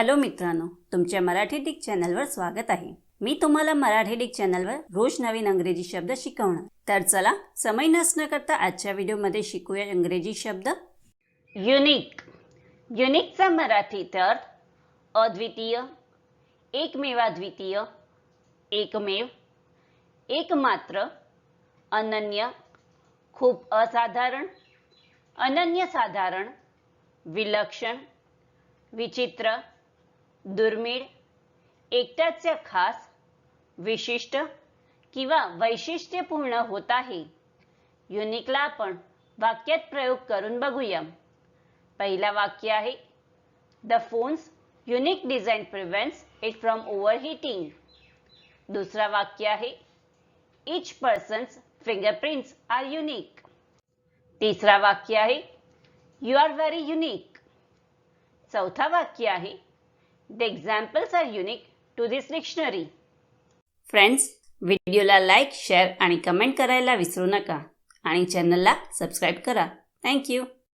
Hello मित्रांनो तुमच्या Marathi Dick चॅनलवर स्वागत आहे. मी तुम्हाला मराठी डिक चॅनलवर रोज नवीन अंग्रेजी शब्द शिकवणार. तर चला समय नसणं करता आजच्या व्हिडिओमध्ये शिकूया इंग्रजी शब्द. युनिक. युनिकचा मराठीत अर्थ अद्वितीय एकमेवाद्वितीय एकमेव एकमात्र अनन्य खूप असाधारण अनन्यसाधारण विलक्षण विचित्र दुर्मिळ एकट्याचे खास विशिष्ट किंवा वैशिष्ट्यपूर्ण होत आहे. युनिकला आपण वाक्यात प्रयोग करून बघूया. पहिला वाक्य आहे the phone's unique design prevents it from overheating दुसरा वाक्य आहे each person's fingerprints are unique तिसरा वाक्य आहे यू आर व्हेरी युनिक चौथा वाक्य आहे The examples are unique to this dictionary friends व्हिडिओला लाईक शेअर आणि कमेंट करायला विसरू नका. आणि चॅनलला सबस्क्राईब करा. थँक्यू